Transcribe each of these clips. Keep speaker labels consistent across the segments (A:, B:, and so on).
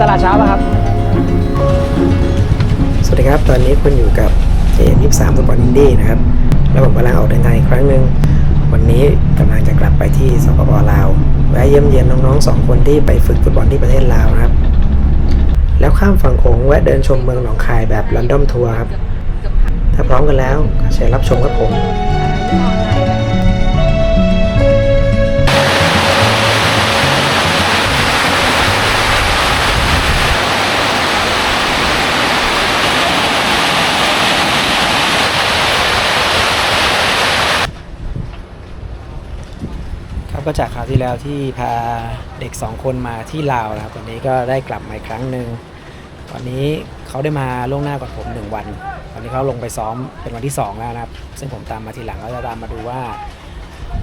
A: ตลาดเช้าป่ะครับ
B: สวัสดีครับ ตอนนี้คุณอยู่กับเจมยี่สามฟุตบอลอินดี้นะครับ แล้วผมกำลังออกเดินทางอีกครั้งหนึ่ง วันนี้กำลังจะกลับไปที่สปปลาว แวะเยี่ยมเยียนน้องๆสองคนที่ไปฝึกฟุตบอลที่ประเทศลาวนะครับ แล้วข้ามฝั่งโขงแวะเดินชมเมืองหนองคายแบบรันดอมทัวร์ครับ ถ้าพร้อมกันแล้วเชิญรับชมครับผม ก็จากคราวที่แล้วที่พาเด็ก 2 คนมาที่ลาวนะครับวันนี้ก็ได้กลับมาอีกครั้งหนึ่งวันนี้เขาได้มาล่วงหน้าก่อนผม 1 วันวันนี้เขาลงไปซ้อมเป็นวันที่ 2 แล้วนะครับ ซึ่งผมตามมาทีหลังก็จะตามมาดูว่า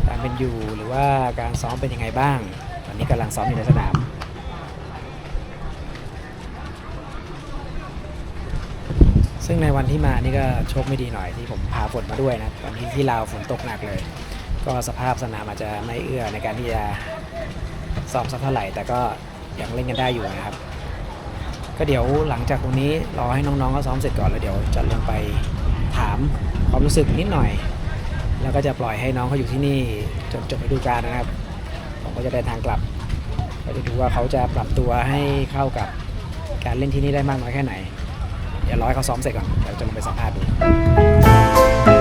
B: การเป็นอยู่หรือว่าการซ้อมเป็นยังไงบ้างวันนี้กำลังซ้อมอยู่ในสนามซึ่งในวันที่มานี่ก็โชคไม่ดีหน่อยที่ผมพาฝนมาด้วยนะตอนนี้ที่ลาวฝนตกหนักเลย ก็สภาพสนามอาจจะไม่เอื้อในการที่จะซ้อมสักเท่าไหร่ แต่ก็ยังเล่นกันได้อยู่นะครับ ก็เดี๋ยวหลังจากตรงนี้รอให้น้องๆเขาซ้อมเสร็จก่อนแล้วเดี๋ยวจะลงไปถามความรู้สึกนิดหน่อย แล้วก็จะปล่อยให้น้องเขาอยู่ที่นี่จนจบฤดูกาลนะครับ ผมก็จะเดินทางกลับก็จะดูว่าเขาจะปรับตัวให้เข้ากับการเล่นที่นี่ได้มากน้อยแค่ไหน เดี๋ยวรอให้เขาซ้อมเสร็จก่อนเดี๋ยวจะลงไปสัมภาษณ์ดู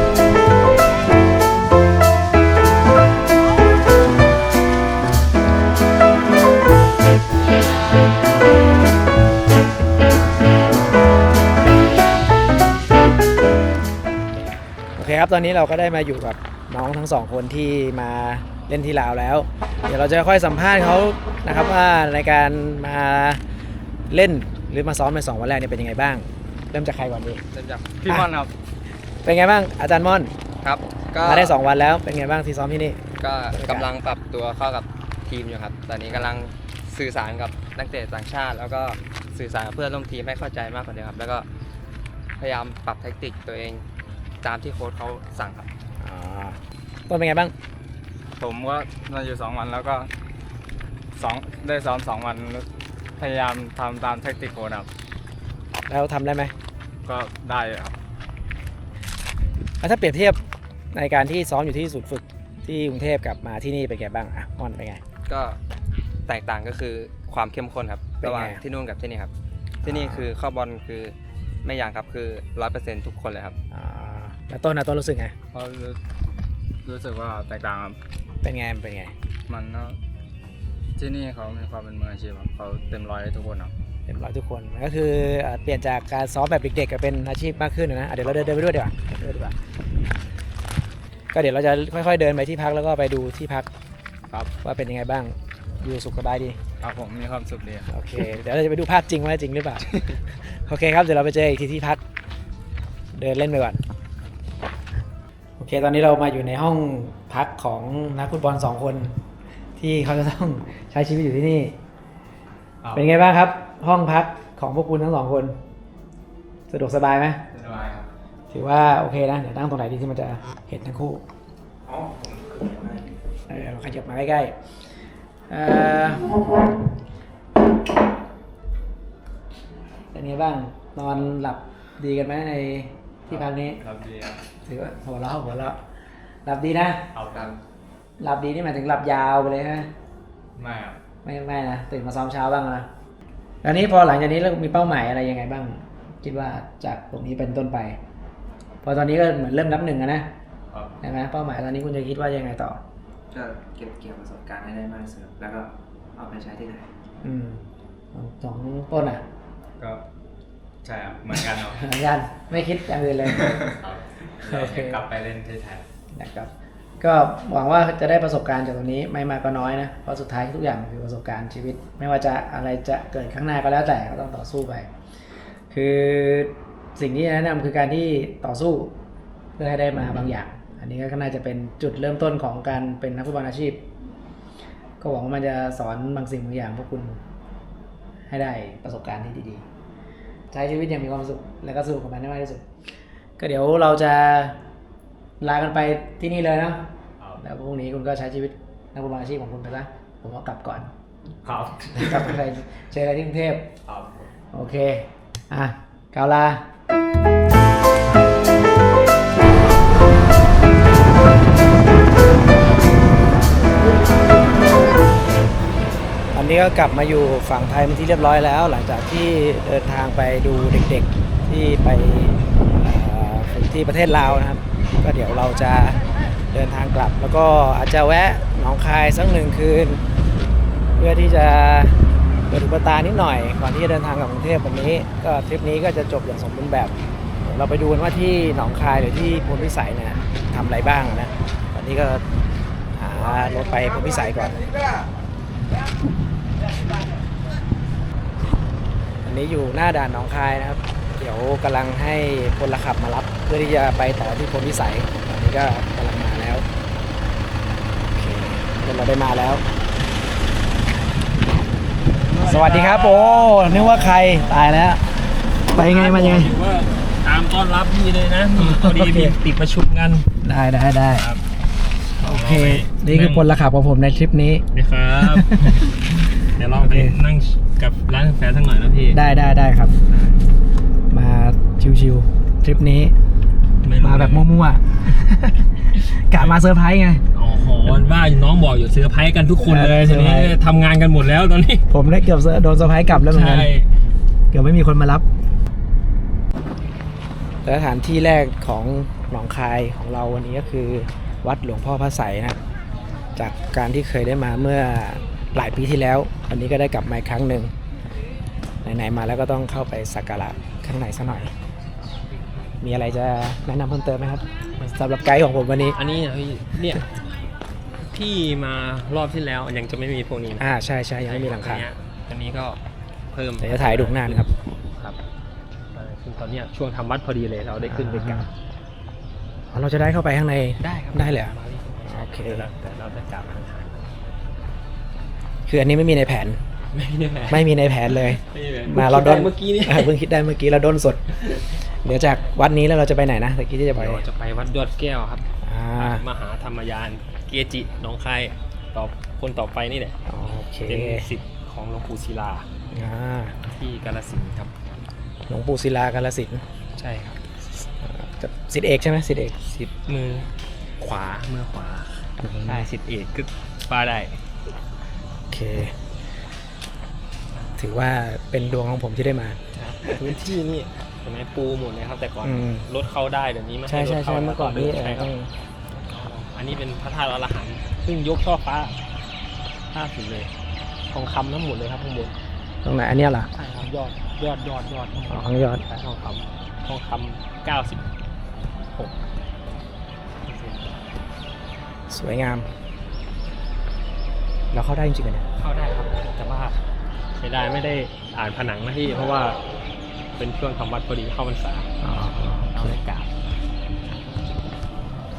B: คครับตอนนี้เราก็ได้มาอยู่กับน้องทั้งสองคนที่มาเล่นที่ลาวแล้ว เดี๋ยวเราจะค่อยสัมภาษณ์เขานะครับว่าในการมาเล่นหรือมาซ้อมในสองวันแรกเนี่ยเป็นยังไงบ้าง เริ่มจากใครก่อนดี
C: เริ่มจากพี่ม่อนครับ
B: เป็นไงบ้างอาจารย์ม่อน
C: ครับ ก็
B: มาได้2วันแล้วเป็นไงบ้างที่ซ้อมที่นี่
C: ก็กำลังปรับตัวเข้ากับทีมอยู่ครับ ตอนนี้กำลังสื่อสารกับนักเตะต่างชาติ แล้วก็สื่อสารกับเพื่อนร่วมทีมให้เข้าใจมากกว่าเดิมครับ แล้วก็พยายามปรับแทคติกตัวเอง ตามที่โค้ชเขาสั่งครับ
B: อ่าต้นเป็นไงบ้าง
D: ผมก็มาอยู่สองวันแล้วก็สองได้ซ้อมสองวันพยายามทำตามแทคติกโค้ชครับ
B: แล้วทำได้ไหม
D: ก็ได้ครับ
B: แล้วถ้าเปรียบเทียบในการที่ซ้อมอยู่ที่ศูนย์ฝึกที่กรุงเทพกับมาที่นี่เป็นไงบ้างอะม่อนเป็นไง
C: ก็แตกต่างก็คือความเข้มข้นครับ
B: เป็นไง
C: ระหว่างที่นู่นกับที่นี่ครับ ที่นี่คือเข้าบอลคือไม่อย่างครับคือร้อยเปอร์เซ็นต์ทุกคนเลยครับ
B: อ่า แล้วต้นนะต้นรู้สึกไง
D: เพราะรู้รู้สึกว่าแตกต่างครับ
B: เป็นไงเป็นไง
D: มันก็ที่นี่เขามีความเป็นมืออาชีพครับเขาเต็มร้อยทุกคนครับ
B: เต็มร้อยทุกคนก็คือเอ่อเปลี่ยนจากการซ้อมแบบเด็กๆกับเป็นอาชีพมากขึ้นนะอะเดี๋ยวเราเดินเดินไปด้วยดีกว่าเดินไปด้วยดีกว่าก็เดี๋ยวเราจะค่อยๆเดินไปที่พักแล้วก็ไปดูที่พัก
D: ครับ
B: ว่าเป็นยังไงบ้างอยู่สุขสบายดี
D: ครับผมมีความสุขดีครับ
B: โอเค เดี๋ยวเราจะไปดูภาพจริงว่าจริงหรือเปล่า โอเคครับ เดี๋ยวเราไปเจออีกทีที่พัก เดินเล่นไปก่อนโอเค ตอนนี้เรามาอยู่ในห้องพักของนักฟุตบอลสองคน ที่เขาจะต้องใช้ชีวิตอยู่ที่นี่เป็นไงบ้างครับ ห้องพักของพวกคุณทั้งสองคน สะดวกสบายไหม
D: สบายครับ
B: ถือว่าโอเคนะ เดี๋ยวนั่งตรงไหนดีที่มันจะเห็นทั้งคู่เออขยับมาใกล้ๆเอ่อเป็นไงบ้าง นอนหลับดีกันไหมใน ที่พักนี้
D: ครับดีครับ
B: ถือว่าหัวเราะหัวเราะหลับดีนะ
D: เอาครับ
B: หลับดีนี่หมายถึงหลับยาวไปเลยฮะ
D: ไม่ครับ
B: ไม่ไม่นะตื่นมาซ้อมเช้าบ้างนะอันนี้พอหลังจากนี้เรามีเป้าหมายอะไรยังไงบ้าง คิดว่าจากตรงนี้เป็นต้นไป พอตอนนี้ก็เหมือนเริ่มนับหนึ่งอะนะครับใช่ไหมเป้าหมายตอนนี้คุณจะคิดว่ายังไงต่อ
E: ก็เก็บเกี่ยวประสบการณ์ให้ได้มากที่สุดแล้วก็เอาไปใช้ที่ไหน
B: อืมสองต้นอะ
D: ก็ ใช่ครับเหมือนกันครับ
B: เหมือนกันไม่คิดอย่างอื่นเลย
D: ครับ
B: โอเค
D: กลับไปเล่นที่ไทย
B: นะครับ ก็หวังว่าจะได้ประสบการณ์จากตรงนี้ไม่มากก็น้อยนะเพราะสุดท้ายทุกอย่างคือประสบการณ์ชีวิต ไม่ว่าจะอะไรจะเกิดข้างหน้าก็แล้วแต่ก็ต้องต่อสู้ไป คือสิ่งที่แนะนำคือการที่ต่อสู้เพื่อให้ได้มาบางอย่าง อันนี้ก็น่าจะเป็นจุดเริ่มต้นของการเป็นนักฟุตบอลอาชีพ ก็หวังว่ามันจะสอนบางสิ่งบางอย่างพวกคุณให้ได้ประสบการณ์ที่ดีๆ ใช้ชีวิตอย่างมีความสุข และก็สนุกกับมันให้มากที่สุด ก็เดี๋ยวเราจะลากันไปที่นี่เลยเนาะ
D: ครับ
B: แล้วพรุ่งนี้คุณก็ใช้ชีวิตนักฟุตบอลอาชีพของคุณไปซะผมก็กลับก่อน
D: ครับ
B: กลับไปเจอกันที่กรุงเทพ
D: ครับ
B: โอเค อะกาวลา นี้ก็กลับมาอยู่ฝั่งไทยเป็นที่เรียบร้อยแล้ว หลังจากที่เดินทางไปดูเด็กๆที่ไปฝึกที่ประเทศลาวนะครับ ก็เดี๋ยวเราจะเดินทางกลับ แล้วก็อาจจะแวะหนองคายสักหนึ่งคืน เพื่อที่จะเปิดหูเปิดตานิดหน่อยก่อนที่จะเดินทางกลับกรุงเทพวันนี้ก็ทริปนี้ก็จะจบอย่างสมบูรณ์แบบเดี๋ยวเราไปดูกันว่าที่หนองคายหรือที่พลพิสัยเนี่ยทำอะไรบ้างนะตอนนี้ก็หารถไปพลพิสัยก่อน อันนี้อยู่หน้าด่านหนองคายนะครับ เดี๋ยวกำลังให้พลขับมารับ เพื่อที่จะไปต่อที่พลพิสัยตอนนี้ก็กำลังมาแล้วโอเคเดี๋ยวเราได้มาแล้ว สวัสดีครับโอ้นึกว่าใครตายแล้ว ไปไงมายังไง
A: ถือว่าตามต้อนรับพี่เลยนะนี่พอดี
B: โอเค
A: มีติดประชุมกัน
B: ได้ได้ได้
A: ครับ
B: โอเค นี่คือพลขับของผมในทริปนี้
A: นะครับ เดี๋ยวลองไปนั่งกับร้านกาแฟสักหน่อยนะพี่
B: ได้ได้ได้ครับ มาชิวๆทริปนี้
A: ไรู้
B: มาแบบมั่วๆกะมาเซอร์ไพรส์ไง
A: โอ้โหว่าน้องบอกอยู่เซอร์ไพรส์กันทุกคนเลย
B: เออ
A: ทีนี้
B: เซอร์ไพรส์
A: ทำงานกันหมดแล้วตอนนี้
B: ผมได้เกือบโดนเซอร์ไพรส์กลับแล้วเหมือนกัน
A: ใช่
B: เกือบไม่มีคนมารับและสถานที่แรกของหนองคายของเราวันนี้ก็คือ วัดหลวงพ่อพระไสยนะ จากการที่เคยได้มาเมื่อ หลายปีที่แล้ววันนี้ก็ได้กลับมาอีกครั้งหนึ่งไหนๆมาแล้วก็ต้องเข้าไปสักการะข้างในสักหน่อย มีอะไรจะแนะนำเพิ่มเติมไหมครับสำหรับไกด์ของผมวันนี้
A: อันนี้นะพี่เนี่ยพี่มารอบที่แล้วยังจะไม่มีพวกนี้นะ
B: อ่าใช่ใช่ยังไม่มีหลังคา
A: อันเนี้ยอันนี้ก็เพิ่ม
B: เดี๋ยวจะถ่ายดูข้างหน้านะครับ
A: ครับซึ่งตอนเนี้ยช่วงทำวัดพอดีเลยเราได้ขึ้นไปกราบ
B: อ๋อเราจะได้เข้าไปข้างใน
A: ได้ครับ
B: ได้เลยเหรอโอเค
A: แต่เราแต่เราจะกลับทางทาง
B: คืออันนี้ไม่มีในแผน
A: ไม่ได้แหม
B: ไม่มีในแผนเลย
A: ไม่ได้แห
B: มาเรา
A: คิ
B: ด้
A: ได้
B: น
A: เมื่อกี้นี่
B: เพิ่งคิดได้เมื่อกี้เราด้นสด เดี๋ยวจากวัดนี้แล้วเราจะไปไหนนะตะกี้ที่จะไป
A: เดี๋ยวจะไปวัดยอดแก้วครับ
B: อ่าม
A: หาธรรมยานเกจิหน้องคายต่อคนต่อไปนี่แหละ
B: โอเค
A: เป็นสิทธิ์ของหลวงปู่ศิลา
B: อ่า
A: ที่กาลสินธุ์ครับ
B: หลวงปู่ศิลากาลสินธุ์
A: ใช่ครับ
B: จะสิทธิเอกใช่ไหมสิทธิเอก
A: สิทธิ์มือขวามือขวาใช่สิทธิ์เอกก็ว่าได้
B: โอ เค ถือว่าเป็นดวงของผมที่ได้มา
A: ครับพื้นที่นี่เห็นไหมปูหมดเลยครับ แต่ก่อน
B: อืม
A: รถเข้าได้เดี๋ยวนี้ไม่
B: ใช่
A: ให้ร
B: ใช่
A: ถเข้า
B: ใช่เมื่อก่อนนี่เอ
A: ใช่
B: อ
A: ครั
B: ต้
A: บ
B: อง
A: อันนี้เป็นพระธาตุอรหันต์ซึ่งยกช่อฟ้าห้าสิบเลยทองคำทั้งหมดเลยครับข้างบน
B: ตรงไหนอันเนี้ยเหรอ
A: ใช่ครับยอดยอดยอดยอด
B: อ๋อข้างยอด
A: ใช่ทองคำทองคำเก้าสิบหก
B: สวยงาม เราเข้าได้จริงๆเหรอเนี่ย
A: เข้าได้ครับ แต่ว่าเสียดายไม่ได้อ่านผนังนะพี่ เพราะว่าเป็นช่วงทำวัดพอดีเข้าพรรษา
B: อ๋อ
A: เราได้กราบ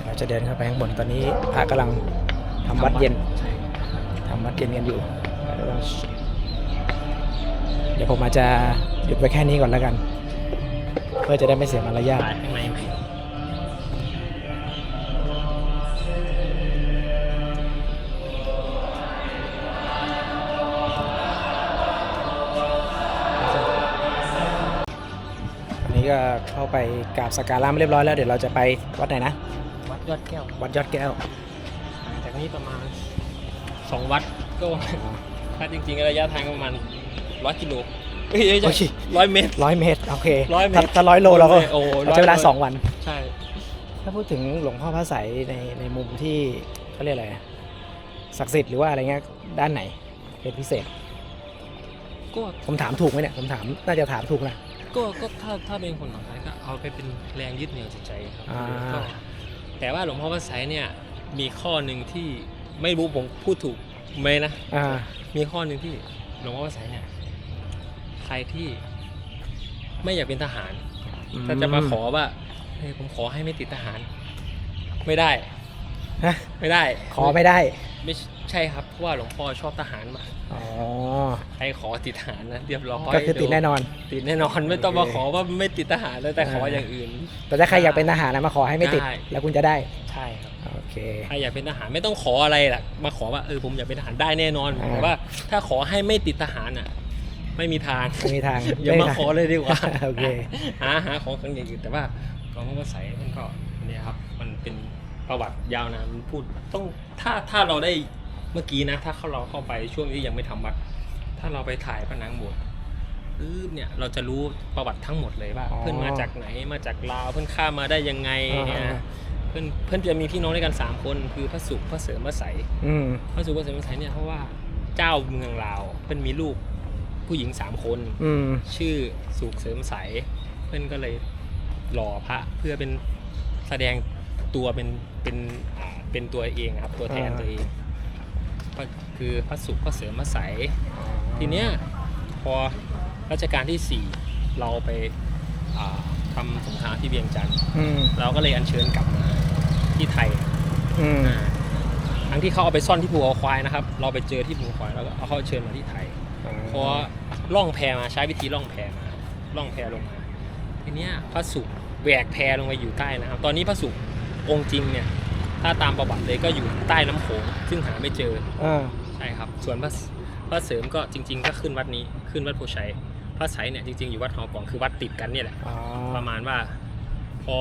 B: เราจะเดินเข้าไปข้างบนตอนนี้พระกำลังทำวัดเย็น
A: ใช่
B: ทำวัดเย็นกันอยู่ เดี๋ยวผมอาจจะหยุดไว้แค่นี้ก่อนแล้วกัน เพื่อจะได้ไม่เสียมารยาท
A: ตายข้างในไหม
B: นนี้ก็เข้าไปกราบสักการะเรียบร้อยแล้วเดี๋ยวเราจะไปวัดไหนนะ
A: วัดยอดแก้ว
B: วัดยอดแก้ว
A: จากนี้ประมาณสองวัดก็ถ้าจริงๆระยะทางก็ประมาณร้อยกิโลเฮ้ยไม่
B: โอ้
A: ใช่
B: ย
A: ร้อยเมตร
B: ร้อยเมตรโอเค
A: ร้อยเมตร
B: ถ้าถ้าร้อยโลเราก็
A: โอ้โห
B: เราใช้เวลา
A: ร้อยโล
B: สองวัน
A: ใช่
B: ถ้าพูดถึงหลวงพ่อพระไสยในในมุมที่เขาเรียกอะไรอะศักดิ์สิทธิ์หรือว่าอะไรเงี้ยด้านไหนเป็นพิเศษ
A: ก็
B: ผมถามถูกไหมเนี่ยผมถามน่าจะถามถูกนะ
A: ก็ก็ถ้าถ้าเป็นคนหนองคายก็เอาไปเป็นแรงยึดเหนี่ยวจิตใจครับ
B: อ่า
A: ก็แต่ว่าหลวงพ่อพระไสยเนี่ยมีข้อหนึ่งที่ไม่รู้ผมพูดถูกไหมนะ
B: อ่า
A: มีข้อหนึ่งที่หลวงพ่อพระไสยเนี่ยใครที่ไม่อยากเป็นทหารถ้าจะมาขอว่าเฮ้ยผมขอให้ไม่ติดทหาร ไม่ได้
B: ฮะ
A: ไม่ได้
B: ขอไม่ได้
A: ไม่ใช่ ครับเพราะว่าหลวงพ่อชอบทหารมาก
B: อ๋อ
A: ใครขอติดทหารนะเรียบร้อย
B: ก็คือติดแน่นอน
A: ติดแน่นอนไม่ต้องมาขอว่าไม่ติดทหารแล้วแต่ขอ
B: อ่า
A: อย่างอื่น
B: แต่ถ้าใครอยากเป็นทหารนะมาขอให้ไม่ติด
A: ได้
B: แล้วคุณจะได้
A: ใช่ครับ
B: โอเคเค
A: ใครอยากเป็นทหารไม่ต้องขออะไรล่ะมาขอว่าเออผมอยากเป็นทหารได้แน่นอน
B: อ่า
A: แต่ว่าถ้าขอให้ไม่ติดทหารอะไม่มีทาง
B: ไม่มีทาง
A: อย่า
B: ไม่
A: มา
B: ทาง
A: ขอเลยดีกว่า
B: โอเค
A: หาหาของอย่างอื่นแต่ว่ากองทัพภาษามันก็เนี่ยครับ มันเป็นประวัติยาวนานมันพูดต้องถ้าถ้าเราได้ เมื่อกี้นะ ถ้าเขาเราเข้าไปช่วงที่ยังไม่ทำวัด ถ้าเราไปถ่ายผนังโบสถ์ปึ๊บเนี่ยเราจะรู้ประวัติทั้งหมดเลยว่า
B: อ๋อ
A: เพื่อนมาจากไหนมาจากลาวเพื่อนข้ามมาได้ยังไงเนี่ย
B: อ่า
A: เพื่อนเพื่อนจะมีพี่น้องด้วยกันสามคนคือพระสุขพระเสริมพระใส
B: อืม
A: พระสุขพระเสริมพระใสเนี่ยเพราะว่าเจ้าเมืองลาวเพื่อนมีลูกผู้หญิงสามคน
B: อืม
A: ชื่อสุขเสริมใส เพื่อนก็เลยหล่อพระเพื่อเป็นแสดงตัวเป็นเป็นอ่าเป็นตัวเองครับตัวแทน
B: อ่า
A: ตัวเองก็ คือพระสุขพระเสริมพระใสทีเนี้ยพอรัชกาลที่ 4 เราไปอ่าทำสงครามที่เวียงจันทร์
B: อืม
A: เราก็เลยอัญเชิญกลับมาที่ไทย
B: อืม
A: อ่าทั้งที่เขาเอาไปซ่อนที่ภูเขาควายนะครับ เราไปเจอที่ภูเขาควายแล้วก็เอาเขาเชิญมาที่ไทยพอล่องแพมาใช้วิธีล่องแพมาล่องแพลงมาทีเนี้ยพระสุขแหวกแพลงไปอยู่ใต้นะครับ ตอนนี้พระสุของค์จริงเนี่ย ถ้าตามประวัติเลยก็อยู่ใต้น้ำโขงซึ่งหาไม่เจอ
B: อ่า
A: ใช่ครับ ส่วนพระพระเสริมก็จริง ๆ ก็ขึ้นวัดนี้ขึ้นวัดโพชัยพระไสยเนี่ยจริงๆอยู่วัดหอกองคือวัดติดกันเนี่ยแหละ
B: อ๋อ
A: ประมาณว่าพอ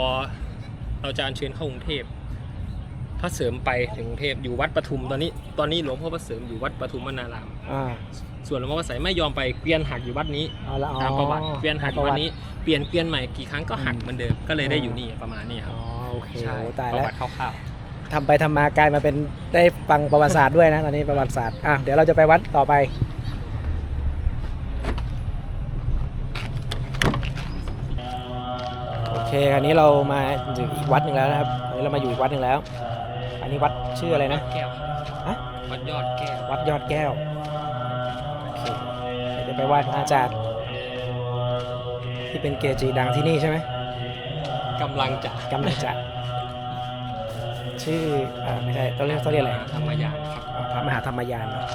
A: เราจะอัญเชิญเข้ากรุงเทพพระเสริมไปถึงกรุงเทพอยู่วัดปทุมตอนนี้ ตอนนี้หลวงพ่อพระเสริมอยู่วัดปทุมวนาราม
B: อ่า
A: ส่วนหลวงพ่อพระไสยไม่ยอมไปเกวียนหักอยู่วัดนี้
B: เอาละอ๋อ
A: ตามประวัติเกวียนหักอยู่วัดนี้เปลี่ยนเกวียนใหม่กี่ครั้งก็หัก
B: อืม
A: เหมือนเดิมก็เลยได้อยู่นี่ประมาณนี้ค
B: อ๋
A: รั
B: อบโอเค
A: ใช่
B: โอ้ตาย
A: ประ
B: แล้ว
A: วัติคร่าว
B: ทำไปทำมากลายมาเป็นได้ฟังประวัติศาสตร์ด้วยนะตอนนี้ประวัติศาสตร์อะเดี๋ยวเราจะไปวัดต่อไป โอเคอันนี้เรามาถึงอีกวัดหนึ่งแล้วนะครับอันนี้เรามาอยู่อีกวัดหนึ่งแล้ว อันนี้วัดชื่ออะไร
A: ๆ
B: นะ
A: แก้วครับ
B: ฮะ
A: วัดยอดแก้ว
B: วัดยอดแก้วโอเคเดี๋ยวจะไปไหว้พระอาจารย์ที่เป็นเกจิดังที่นี่ใช่ไหม
A: กำลังจะ
B: กำลังจะ ชื่ออ่าไม่ใช่ต้องเรียกต้องเรียกอะไร
A: ธรรมยานครับ
B: อ่าพระมหาธรรมยานเนอะ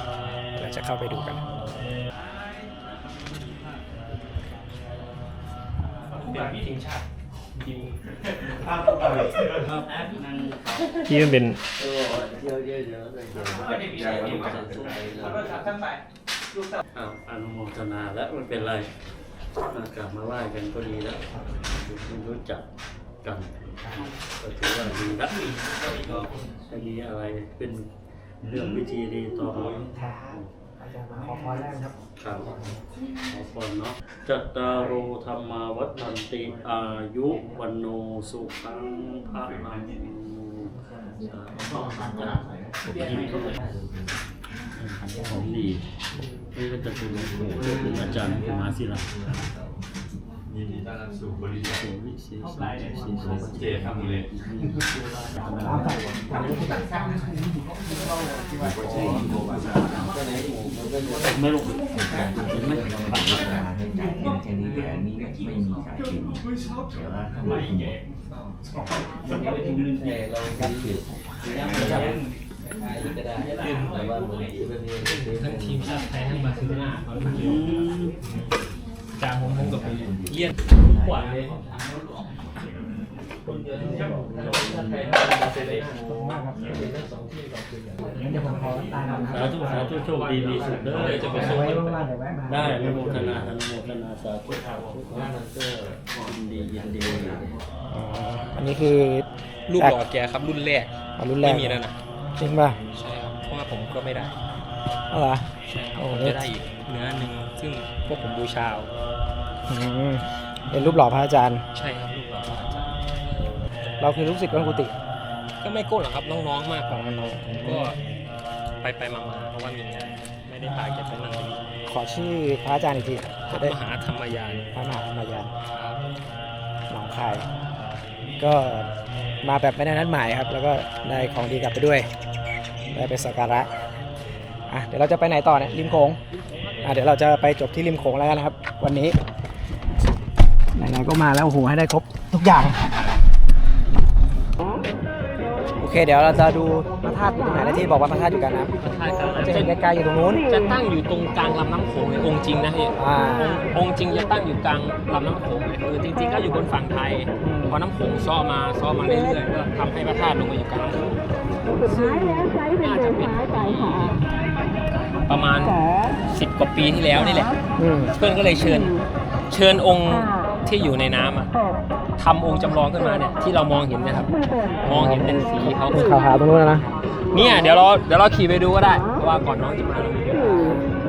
B: เราจะเข้าไปดูกัน
A: เป็นพี่ถึงชาติจริงที่มันเป็น
F: อ้าวอนุโมทนาแล้วไม่เป็นไรมากลับมาไหว้กันก็ดีแล้วรู้จักกัน ก็ถือว่าดีแล้วก็ไม่มีอะไรเป็นเรื่องวิธีดีต่อมา
B: อาจารย์มาขอพรแรกครับ
F: ครับขอพรเนาะจัตตารโอธรรมาวัฒนติอายุวันโนสุขังพระนังของดีนี่ก็จะเป็นคุณอาจารย์มาศิลา
G: ยินดีต้อนรับสู่บริษัท
F: โอ้ยสีสีสีสี
G: เจทำเลย
F: ไม่ลง
E: เป็นไม่ธรรมดาให้จ่ายเงินแค่นี้แต่อันนี้ไม่มีจ่ายเงินแต่ว่าทำไมเนี่ยเรารับผิดแต่ว่าเหมือนที่เป็น
A: ทั้งทีมชาติไทยทั้งบาร์เซโลนาตอนนี้ จากผมผมกับไปเรียนกว่ยคนเดียวที่ชาติไทยทั้งบาร์เลนาทั้งสองที่กับคืออย่าง
B: งั้นเดี๋ยวผมขอตามนะค
F: สา
B: รับ
F: ธุสาธุโชคดีมีสุขเด้อ
A: จะไปส่ง
B: ไว้ว่างๆเดี๋ยวแวะมา
F: ได้อนุโมทนาอนุโมทนาสาธุว่ามันก็ยินดียินดี
B: อ๋ออันนี้คือ
A: รูปหล่อแกครับรุ่นแรก
B: รุ่นแรก
A: ไม่มีแล้วนะ
B: จริงป่ะ
A: ใช่ครับ เพราะว่าผมก็ไม่ได้
B: เอาเหรอ
A: ใช่ครับ
B: โอ้
A: ผม
B: เนี่ย
A: จะได้อีกเนื้อหนึ่งซึ่งพวกผมบูชาเอา
B: อืมเป็นรูปหล่อพระอาจารย์
A: ใช่ครับรูปหล่อพระอาจารย์
B: เราคือลูกศิษย์วัดกุฏิ
A: ก็ไม่โก้หรอกครับน้องๆมากกว่า
B: น้อง
A: ผมก็ไปไปๆมาๆเพราะว่ามีงานไม่ได้พาแกไปนั่งดู
B: ขอชื่อพระอาจารย์อีกทีจะได้
A: มหาธรรมยาน
B: พระมหาธรรมยาน
A: ครับ
B: หนองคาย ก็มาแบบไม่ได้นัดหมายครับ แล้วก็ได้ของดีกลับไปด้วย ได้ไปสักการะ อะเดี๋ยวเราจะไปไหนต่อเนี่ยริมโขงอะเดี๋ยวเราจะไปจบที่ริมโขงแล้วกันนะครับ วันนี้ไหนๆก็มาแล้วโอ้โหให้ได้ครบทุกอย่าง โอเค เดี๋ยวเราจะดูพระธธาตุอยู่ตรงไหนนะที่บอกว่าพระธาตุอยู่กลางน้ำ
A: พระธาตุกลางน้ำ
B: จะเห็นไกลๆอยู่ตรงนู้น
A: จะตั้งอยู่ตรงกลางลำน้ำโขงเลยองค์จริงนะพี่
B: อ่า
A: องค์องค์จริงจะตั้งอยู่กลางลำน้ำโขงเลยคือจริงๆก็อยู่บนฝั่งไทย
B: อืม
A: พอน้ำโขงซ้อมาซ้อมาเรื่อยๆก็ทำให้พระธาตุลงมาอยู่กลางน้ำโขงน่าจะเป็นป ระมาณ 10 กว่าปีที่แล้วนี่แหละ
B: อืม
A: เพื่อนก็เลยเชิญ เชิญองค์ที่อยู่ในน้ำอะทำองค์จำลองขึ้นมาเนี่ยที่เรามองเห็นเนะครับ มองเห็นเป็นสีเขา
B: ขาวๆตรงนู้นนะ
A: เนี่ยเดี๋ยวเราเดี๋ยวเราขี่ไปดูก็ได้เพราะว่าก่อนน้องจะมาเรามีเวลา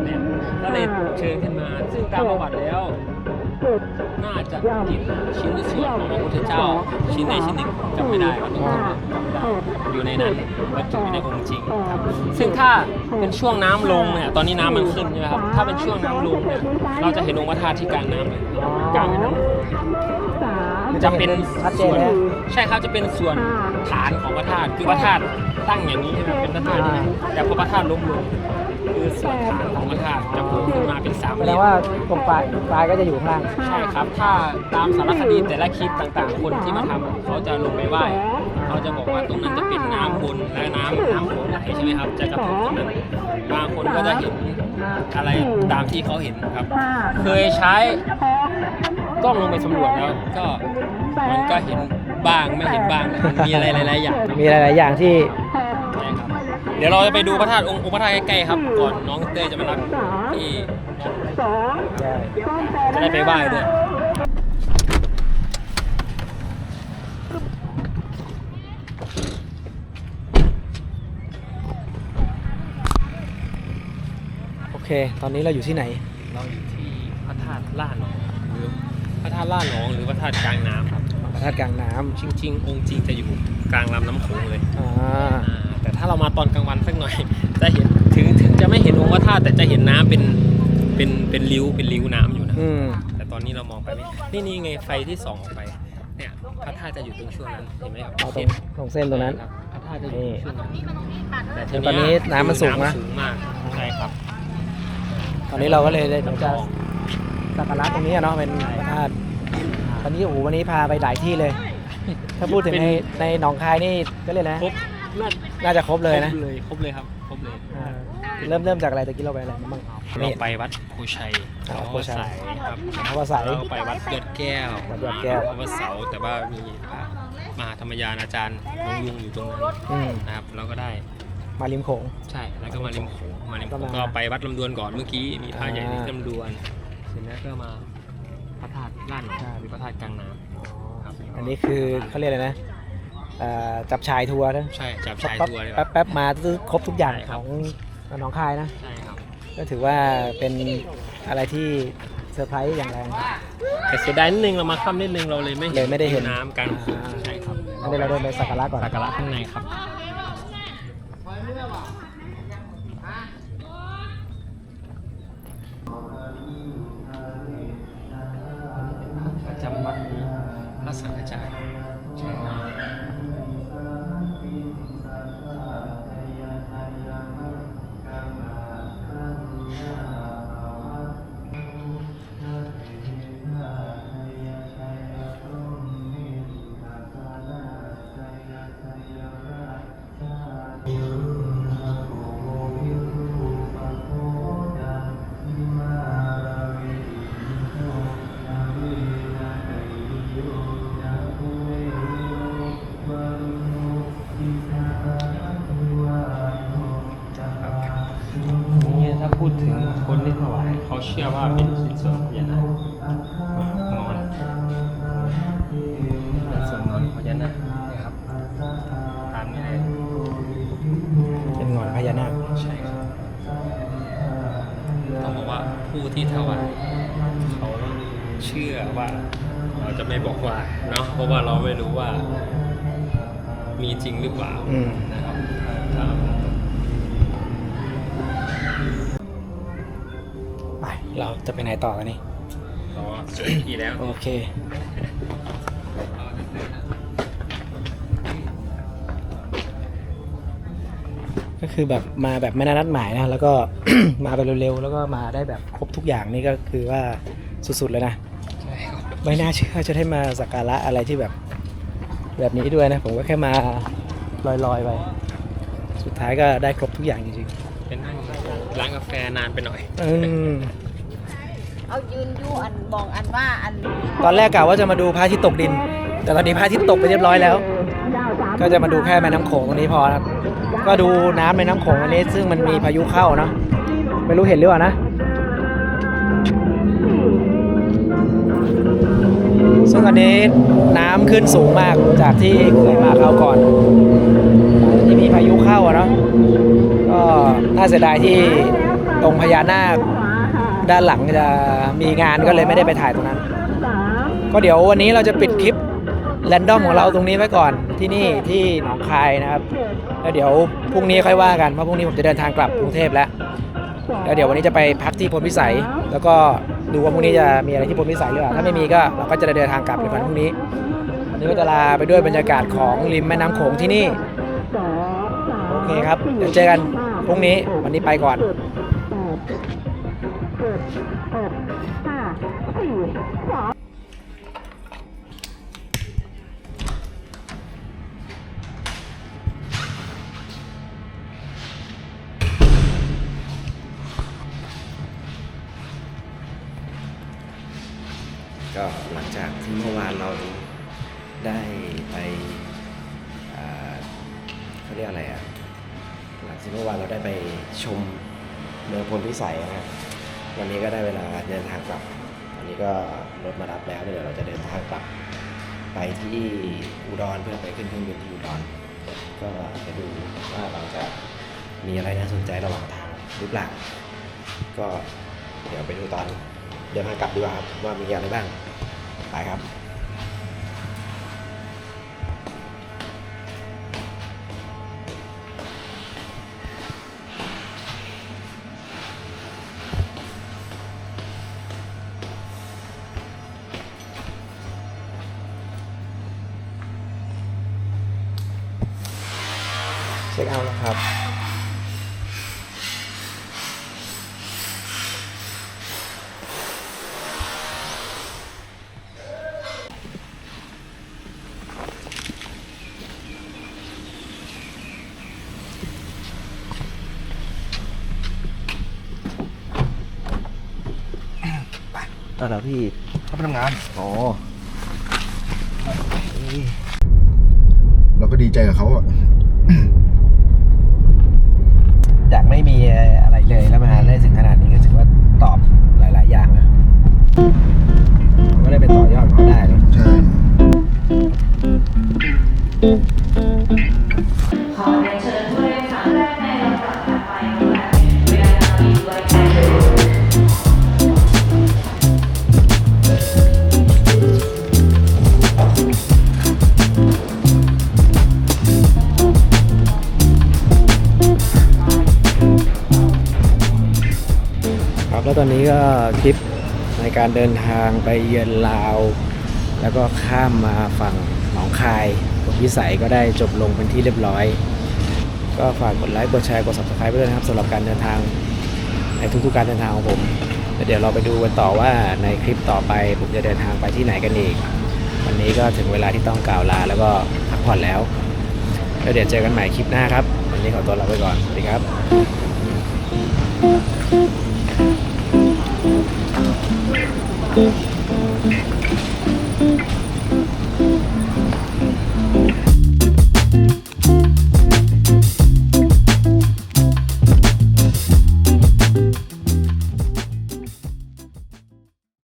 A: เนี่ยก็เลยเชิญขึ้นมา ซึ่งตามประวัติแล้ว น่าจะเป็นชิ้นส่วนของพระพุทธเจ้า ชิ้นใดชิ้นหนึ่งจำไม่ได้ว่าตรงไหนอยู่ในนั้นบรรจุอยู่ในองค์จริงครับซึ่งถ้าเป็นช่วงน้ำลงเนี่ยตอนนี้น้ำมันขึ้นใช่ไหมครับถ้าเป็นช่วงน้ำลงเนี่ยเราจะเห็นองค์พระธาตุที่กลางน้ำเลยกลางน้ำจะเป็นส่วนใช่ครับจะเป็นส่วนฐานของพระธาตุคือพระธาตุตั้งอย่างนี้ใช่ไหมเป็นพระธาตุอย่างนี้แต่พอพระธาตุล้มลง คือส่วนฐานของพระธาตุจะโผล่ขึ้นมาเป็นสาม
B: แส
A: เห
B: ด
A: ลี่
B: ง
A: ยม
B: ว่าตรงปลายปลายก็จะอยู่ข้างล่าง
A: ใช่ครับ ถ้าตามสารคดีแต่ละคลิปต่างๆ คนที่มาทำอะเขาจะลงไปไหว้เขาจะบอกว่าตรงนั้นจะเป็นน้ำบนและน้ำน้ำโขงไหลใช่ไหมครับ จะกระทบตรงนั้นบางคนก็จะเห็นอะไรตามที่เขาเห็นครับ เคยใช้กล้องลงไปสำรวจแล้วก็มันก็เห็นบ้างไม่เห็นบ้างมันมีอะไรหลายๆอย่าง
B: มีหลาย ๆ อย่างที่
A: ใช่ครับ เดี๋ยวเราจะไปดูพระธาตุองค์องค์พระธาตุใกล้ๆครับ ก่อนน้องเต้ยจะไปรับที่จะได้ไปไหว้ด้วย
B: โอเค ตอนนี้เราอยู่ที่ไหน
A: เราอยู่ที่พระธาตุล่าหนองหรือพระธาตุล่าหนองหรือพระธาตุกลางน้ำครับ
B: พระธาตุกลางน้ำ
A: จริงๆ องค์จริงจะอยู่กลางลำน้ำโขงเลย
B: อ่า
A: อ่าแต่ ถ้าเรามาตอนกลางวันสักหน่อย จะเห็นถึงถึงจะไม่เห็นองค์พระธาตุแต่จะเห็นน้ำเป็นเป็นเป็นริ้วเป็นริ้วน้ำอยู่นะ
B: อืม
A: แต่ตอนนี้เรามองไปไม่นี่นี่ไงไฟที่ส่องออกไปเนี่ยพระธาตุจะอยู่ตรงช่วงนั้นเห็นไหมครับ
B: เอาตรงตรงเส้นตรงนั้น
A: ครับพระธาตุจะอยู่ตรงช่วงนั้นแต่ที
B: ตอนนี้น้ำมันสูงนะำ
A: สูงมากใช่ครับ
B: ตอนนี้เราก็เลยได้เดี๋ยวจะสักการะตรงนี้อะเนาะเป็นพระธาตุตอนนี้โอ้โหวันนี้พาไปหลายที่เลย ถ้าพูดถึง
A: เป็น
B: ในในหนองคายนี่ก็เลยกนะ
A: ครบ น่า
B: น่าจะครบเลยนะ
A: ครบเลยครบเลยครับครบเลย
B: อ่าเริ่มเริ่มจากอะไรตะกี้เราไปอะไรมาบ้าง
A: เราไปวัดโพชัย
B: อ๋อ
A: หนอง
B: โพชัย
A: วัดครับ
B: พระวาสาย
A: เราไปวัดยอดแก้ว
B: วัดยอดแก้ว
A: วัดเสาแต่ว่ามีพระมหาธรรมยานอาจารย์หลวงลุงอยู่ตรงนั้น
B: อืม
A: นะครับเราก็ได้
B: มาริมโขง
A: ใช่แล้วก็มาริมโขงมาริมโข
B: ก็
A: ง
B: มา
A: ก็ไปวัดลำดวนก่อนเมื่อกี้มีพระใหญ่
B: อ่า
A: ที่ลำดวนเสร็จแล้วก็มาพระธาตุล้านหนองหรือพระธาตุกลางน้ำครับ
B: อันนี้คือเขาเรียกอะไรนะเอ่อ จับชายทัวร์นะ
A: ใช่จับชาย
B: แป๊บ
A: ทัวร์เลยค
B: แป๊
A: รั
B: บบแป๊บมาซื้อครบทุกอย่าง
A: ใช่ค
B: ข
A: รับ
B: องหนองคายนะ
A: ใช่ครับ
B: ก็ถือว่าเป็นอะไรที่เซอร์ไพรส์อย่างแรง
A: แต่เสียดายนิดนึงเรามาค่ำนิดนึงเราเลยไม่
B: เลยไม่ได้เห็น
A: น้ำกลางคืน
B: อ่า
A: ใช่ครับ
B: อันนี้เราเดินไปสักการะก่อน
A: สักการะข้างในครับ เราจะไป
B: ไหนต่อกันนี่
A: เราสวยที่แล้ว
B: โอเค ก็คือแบบมาแบบไม่น่านัดหมายนะ แล้วก็ มาแบบเร็วๆ แล้วก็มาได้แบบครบทุกอย่างนี่ก็คือว่าสุดๆเลยนะ
A: ใช่ครับ
B: ไม่น่าเชื่อจะได้มาสักการะอะไรที่แบบแบบนี้ด้วยนะ ผมก็แค่มาลอยๆไป สุดท้ายก็ได้ครบทุกอย่างจริง
A: เป็นนั่งร้านกาแฟนานไปหน่อย
B: ๆอืม
H: เอายืนอยู่อันมองอันว่าอัน
B: ตอนแรกกะว่าจะมาดูพระอาทิตย์ตกดิน แต่ตอนนี้พระอาทิตย์ตกไปเรียบร้อยแล้ว ก็จะมาดูแค่แม่น้ำโขงตรงนี้พอนะครับ ก็ดูน้ำแม่น้ำโขงอันนี้ซึ่งมันมีพายุเข้าเนาะไม่รู้เห็นหรือเปล่านะซึ่งอันนี้น้ำขึ้นสูงมากจากที่เคยมาคราวก่อนที่มีพายุเข้าอะเนาะก็น่าเสียดายที่ตรงพญานาค ด้านหลังจะมีงานก็เลยไม่ได้ไปถ่ายตรงนั้น ก็เดี๋ยววันนี้เราจะปิดคลิปแรนดอมของเราตรงนี้ไว้ก่อนที่นี่ที่หนองคายนะครับ แล้วเดี๋ยวพรุ่งนี้ค่อยว่ากันเพราะพรุ่งนี้ผมจะเดินทางกลับกรุงเทพแล้วแล้วเดี๋ยววันนี้จะไปพักที่พลพิสัย แล้วก็ดูว่าพรุ่งนี้จะมีอะไรที่พลพิสัยหรือเปล่าถ้าไม่มีก็เราก็จะเดินทางกลับในวันพรุ่งนี้วันนี้ก็จะลาไปด้วยบรรยากาศของริมแม่น้ำโขงที่นี่โอเคครับเดี๋ยวเจอกันพรุ่งนี้วันนี้ไปก่อน
I: ก็หลังจากที่เมื่อวานเราได้ไปเขาเรียกอะไรอะ หลังจากเมื่อวานเราได้ไปชมเมืองพลพิสัยนะครับ วันนี้ก็ได้เวลาเดินทางกลับวันนี้ก็รถมารับแล้วเดี๋ยวเราจะเดินทางกลับ ไปที่อุดรเพื่อไปขึ้นเครื่องบินที่อุดร ก็จะดูว่าเราจะมีอะไรน่าสนใจระหว่างทางหรือเปล่าก็เดี๋ยวไปดูตอนเดินทางกลับดีกว่าครับว่ามีอะไรบ้างไปครับ
B: แล้วครับ
I: ตอนเราพี่
J: เขาไปทำงาน
I: อ๋อ
J: เราก็ดีใจกับเขาอะ
B: จากไม่มีอะไรเลยแล้วมาได้ถึงขนาดนี้ก็ถือว่าตอบ
J: ใน
K: กา
B: รเดินทางไปเยือนลาว แล้วก็ข้ามมาฝั่งหนองคายผลวิสัยก็ได้จบลงเป็นที่เรียบร้อย ก็ฝากกดไลค์กดแชร์กด subscribe ไปด้วยนะครับสำหรับการเดินทางในทุกๆการเดินทางของผมเดี๋ยวเราไปดูกันต่อว่าในคลิปต่อไปผมจะเดินทางไปที่ไหนกันอีก วันนี้ก็ถึงเวลาที่ต้องกล่าวลาแล้วก็พักผ่อนแล้วแล้วเดี๋ยวเจอกันใหม่คลิปหน้าครับ วันนี้ขอตัวลาไปก่อน สวัสดีครับ
K: Thank you.